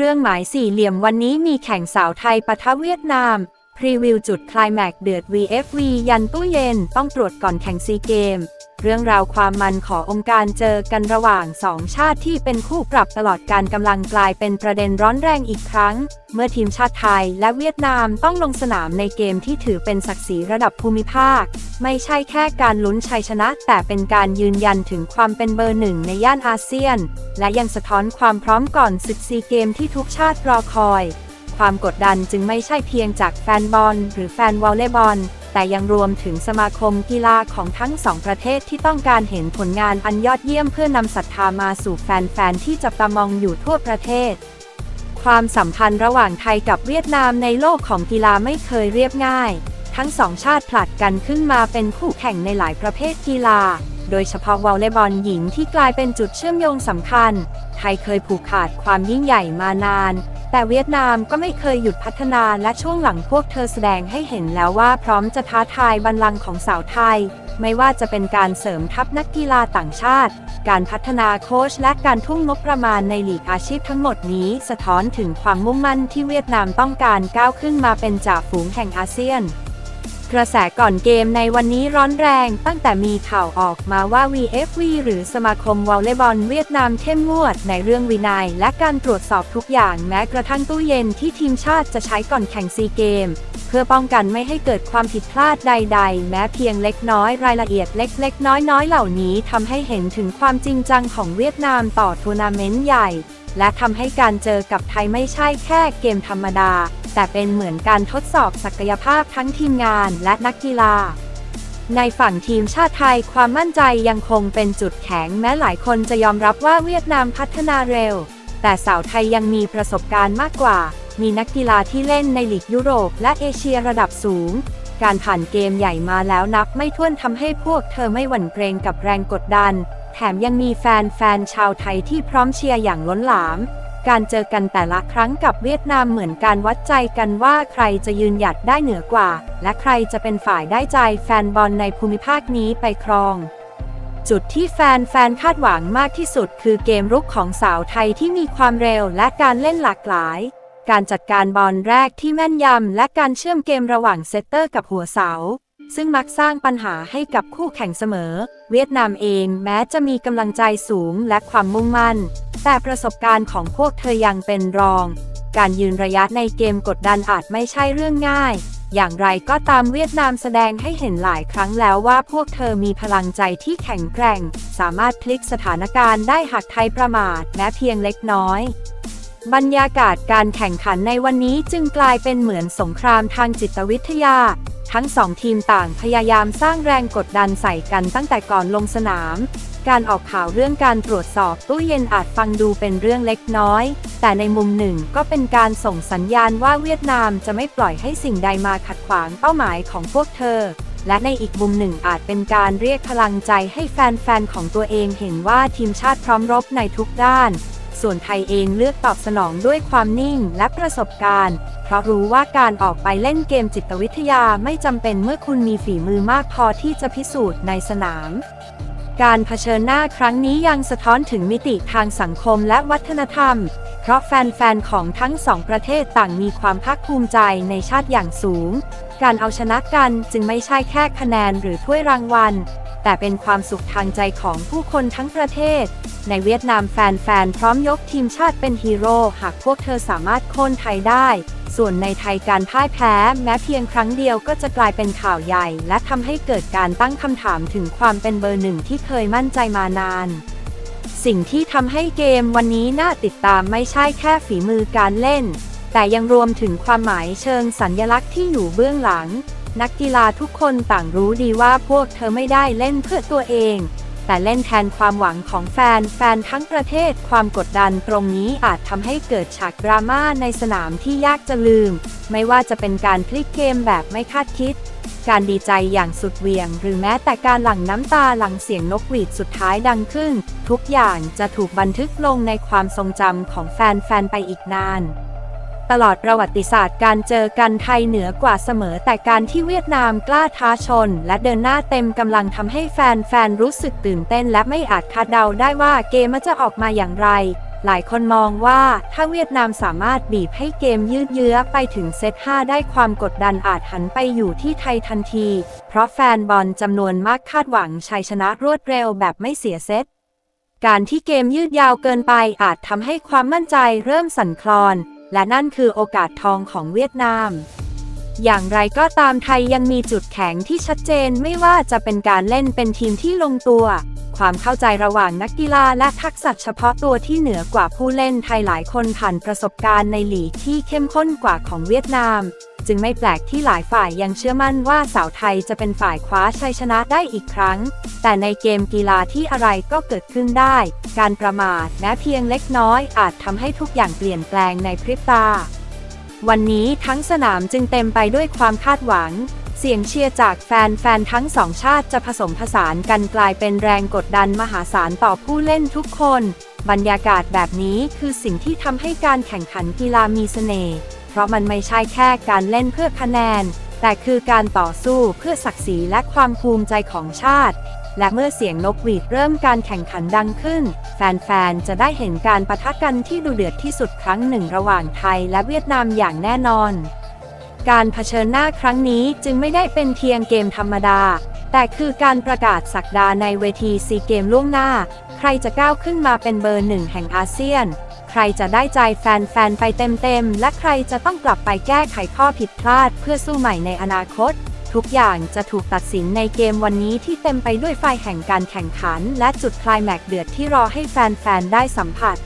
รื่องหมายสี่เหลี่ยมวันนี้มีแข่งสาวไทยปะทะเวียดนาม พรีวิวจุดคลายแม็กเดือด VFV ยันตู้เย็นต้องตรวจก่อนแข่งซีเกม เรื่องราวความมันขององค์การเจอกันระหว่างสองชาติที่เป็นคู่ปรับตลอดการกำลังกลายเป็นประเด็นร้อนแรงอีกครั้ง เมื่อทีมชาติไทยและเวียดนามต้องลงสนามในเกมที่ถือเป็นศักดิ์ศรีระดับภูมิภาค ไม่ใช่แค่การลุ้นชัยชนะ แต่เป็นการยืนยันถึงความเป็นเบอร์หนึ่งในย่านอาเซียน และยังสะท้อนความพร้อมก่อนศึกซีเกมที่ทุกชาติรอคอย ความกดดันจึงไม่ใช่เพียงจากแฟนบอลหรือแฟนวอลเลย์บอล แต่ยังรวมถึงสมาคมกีฬาของทั้งสองประเทศที่ต้องการเห็นผลงานอันยอดเยี่ยมเพื่อนำศรัทธามาสู่แฟนๆที่จับตามองอยู่ทั่วประเทศ ความสัมพันธ์ระหว่างไทยกับเวียดนามในโลกของกีฬาไม่เคยเรียบง่าย ทั้งสองชาติผลัดกันขึ้นมาเป็นคู่แข่งในหลายประเภทกีฬาโดยเฉพาะวอลเลย์บอลหญิงที่กลายเป็นจุดเชื่อมโยงสำคัญ ไทยเคยผูกขาดความยิ่งใหญ่มานาน แต่เวียดนามก็ไม่เคยหยุดพัฒนาและช่วงหลังพวกเธอแสดงให้เห็นแล้วว่าพร้อมจะท้าทายบัลลังก์ของสาวไทย ไม่ว่าจะเป็นการเสริมทัพนักกีฬาต่างชาติ การพัฒนาโค้ชและการทุ่มงบประมาณในหลีกอาชีพทั้งหมดนี้สะท้อนถึงความมุ่งมั่นที่เวียดนามต้องการก้าวขึ้นมาเป็นจ่าฝูงแห่งอาเซียน กระแสก่อนเกมในวันนี้ร้อนแรงตั้งแต่มีข่าวออกมาว่า VFV หรือสมาคมวอลเลย์บอลเวียดนามเข้มงวดในเรื่องวินัย และการตรวจสอบทุกอย่างแม้กระทั่งตู้เย็นที่ทีมชาติจะใช้ก่อนแข่งซีเกม เพื่อป้องกันไม่ให้เกิดความผิดพลาดใด ๆ แม้เพียงเล็กน้อยรายละเอียดเล็กๆ น้อยๆ เหล่านี้ทำให้เห็นถึงความจริงจังของเวียดนามต่อทัวร์นาเมนต์ใหญ่ และทำให้การเจอกับไทยไม่ใช่แค่เกมธรรมดา แต่เป็นเหมือนการทดสอบศักยภาพทั้งทีมงานและนักกีฬา ในฝั่งทีมชาติไทยความมั่นใจยังคงเป็นจุดแข็งแม้หลายคนจะยอมรับว่าเวียดนามพัฒนาเร็ว แต่สาวไทยยังมีประสบการณ์มากกว่า มีนักกีฬาที่เล่นในลีกยุโรปและเอเชียระดับสูง การผ่านเกมใหญ่มาแล้วนับไม่ถ้วนทำให้พวกเธอไม่หวั่นเกรงกับแรงกดดัน แถมยังมีแฟนๆชาวไทยที่พร้อมเชียร์อย่างล้นหลาม การเจอกันแต่ละครั้งกับเวียดนามเหมือนการวัดใจกันว่าใครจะยืนหยัดได้เหนือกว่า และใครจะเป็นฝ่ายได้ใจแฟนบอลในภูมิภาคนี้ไปครอง จุดที่แฟนๆคาดหวังมากที่สุดคือเกมรุกของสาวไทยที่มีความเร็วและการเล่นหลากหลาย การจัดการบอลแรกที่แม่นยำและการเชื่อมเกมระหว่างเซตเตอร์กับหัวเสาซึ่งมักสร้างปัญหาให้กับคู่แข่งเสมอ เวียดนามเองแม้จะมีกำลังใจสูงและความมุ่งมั่น แต่ประสบการณ์ของพวกเธอยังเป็นรอง การยืนระยะในเกมกดดันอาจไม่ใช่เรื่องง่าย อย่างไรก็ตามเวียดนามแสดงให้เห็นหลายครั้งแล้วว่าพวกเธอมีพลังใจที่แข็งแกร่ง สามารถพลิกสถานการณ์ได้หากไทยประมาทแม้เพียงเล็กน้อยบรรยากาศการแข่งขันในวันนี้จึงกลายเป็นเหมือนสงครามทางจิตวิทยา ทั้งสองทีมต่างพยายามสร้างแรงกดดันใส่กันตั้งแต่ก่อนลงสนาม การออกข่าวเรื่องการตรวจสอบตู้เย็นอาจฟังดูเป็นเรื่องเล็กน้อย แต่ในมุมหนึ่งก็เป็นการส่งสัญญาณว่าเวียดนามจะไม่ปล่อยให้สิ่งใดมาขัดขวางเป้าหมายของพวกเธอ และในอีกมุมหนึ่งอาจเป็นการเรียกพลังใจให้แฟนๆของตัวเองเห็นว่าทีมชาติพร้อมรบในทุกด้าน ส่วนไทยเองเลือกตอบสนองด้วยความนิ่งและประสบการณ์ เพราะรู้ว่าการออกไปเล่นเกมจิตวิทยาไม่จำเป็นเมื่อคุณมีฝีมือมากพอที่จะพิสูจน์ในสนามการเผชิญหน้าครั้งนี้ยังสะท้อนถึงมิติทางสังคมและวัฒนธรรม เพราะแฟนๆ ของทั้งสองประเทศต่างมีความภาคภูมิใจในชาติอย่างสูง การเอาชนะกันจึงไม่ใช่แค่คะแนนหรือถ้วยรางวัล แต่เป็นความสุขทางใจของผู้คนทั้งประเทศ ในเวียดนามแฟนๆ พร้อมยกทีมชาติเป็นฮีโร่หากพวกเธอสามารถโค่นไทยได้ ส่วนในไทยการพ่ายแพ้ แม้เพียงครั้งเดียวก็จะกลายเป็นข่าวใหญ่ และทำให้เกิดการตั้งคำถามถึงความเป็นเบอร์หนึ่งที่เคยมั่นใจมานานสิ่งที่ทำให้เกมวันนี้น่าติดตามไม่ใช่แค่ฝีมือการเล่น แต่ยังรวมถึงความหมายเชิงสัญญลักษณ์ที่อยู่เบื้องหลัง นักกีฬาทุกคนต่างรู้ดีว่าพวกเธอไม่ได้เล่นเพื่อตัวเอง แต่เล่นแทนความหวังของแฟนแฟนทั้งประเทศความกดดันตรงนี้อาจทำให้เกิดฉากดราม่าในสนามที่ยากจะลืม ไม่ว่าจะเป็นการพลิกเกมแบบไม่คาดคิด การดีใจอย่างสุดเหวี่ยง หรือแม้แต่การหลั่งน้ำตาหลังเสียงนกหวีดสุดท้ายดังขึ้น ทุกอย่างจะถูกบันทึกลงในความทรงจำของแฟนๆไปอีกนาน ตลอดประวัติศาสตร์การเจอกันไทยเหนือกว่าเสมอ แต่การที่เวียดนามกล้าท้าชน และเดินหน้าเต็มกำลังทำให้แฟนๆรู้สึกตื่นเต้น และไม่อาจคาดเดาได้ว่าเกมจะออกมาอย่างไร หลายคนมองว่าถ้าเวียดนามสามารถบีบให้เกมยืดเยื้อไปถึงเซต 5 ได้ความกดดันอาจหันไปอยู่ที่ไทยทันที เพราะแฟนบอลจำนวนมากคาดหวังชัยชนะรวดเร็วแบบไม่เสียเซตการที่เกมยืดยาวเกินไปอาจทำให้ความมั่นใจเริ่มสั่นคลอน และนั่นคือโอกาสทองของเวียดนาม อย่างไรก็ตามไทยยังมีจุดแข็งที่ชัดเจนไม่ว่าจะเป็นการเล่นเป็นทีมที่ลงตัว ความเข้าใจระหว่างนักกีฬาและทักษะเฉพาะตัวที่เหนือกว่าผู้เล่นไทยหลายคนผ่านประสบการณ์ในหลีกที่เข้มข้นกว่าของเวียดนาม จึงไม่แปลกที่หลายฝ่ายยังเชื่อมั่นว่าสาวไทยจะเป็นฝ่ายคว้าชัยชนะได้อีกครั้ง แต่ในเกมกีฬาที่อะไรก็เกิดขึ้นได้ การประมาทแม้เพียงเล็กน้อยอาจทำให้ทุกอย่างเปลี่ยนแปลงในพริบตา วันนี้ทั้งสนามจึงเต็มไปด้วยความคาดหวัง เสียงเชียร์จากแฟนๆทั้งสองชาติจะผสมผสานกันกลายเป็นแรงกดดันมหาศาลต่อผู้เล่นทุกคน บรรยากาศแบบนี้คือสิ่งที่ทำให้การแข่งขันกีฬามีเสน่ห์ เพราะมันไม่ใช่แค่การเล่นเพื่อคะแนน แต่คือการต่อสู้เพื่อศักดิ์ศรีและความภูมิใจของชาติ และเมื่อเสียงนกหวีดเริ่มการแข่งขันดังขึ้น แฟนๆ จะได้เห็นการประทะกันที่ดุเดือดที่สุดครั้งหนึ่งระหว่างไทยและเวียดนามอย่างแน่นอน การเผชิญหน้าครั้งนี้จึงไม่ได้เป็นเพียงเกมธรรมดาแต่คือการประกาศสักดาในเวทีซีเกมล่วงหน้า ใครจะก้าวขึ้นมาเป็นเบอร์หนึ่งแห่งอาเซียน ใครจะได้ใจแฟนๆ ไปเต็มๆ และใครจะต้องกลับไปแก้ไขข้อผิดพลาดเพื่อสู้ใหม่ในอนาคต ทุกอย่างจะถูกตัดสินในเกมวันนี้ที่เต็มไปด้วยไฟแห่งการแข่งขัน และจุดคลายแม็กเดือดที่รอให้แฟนๆ ได้สัมผัส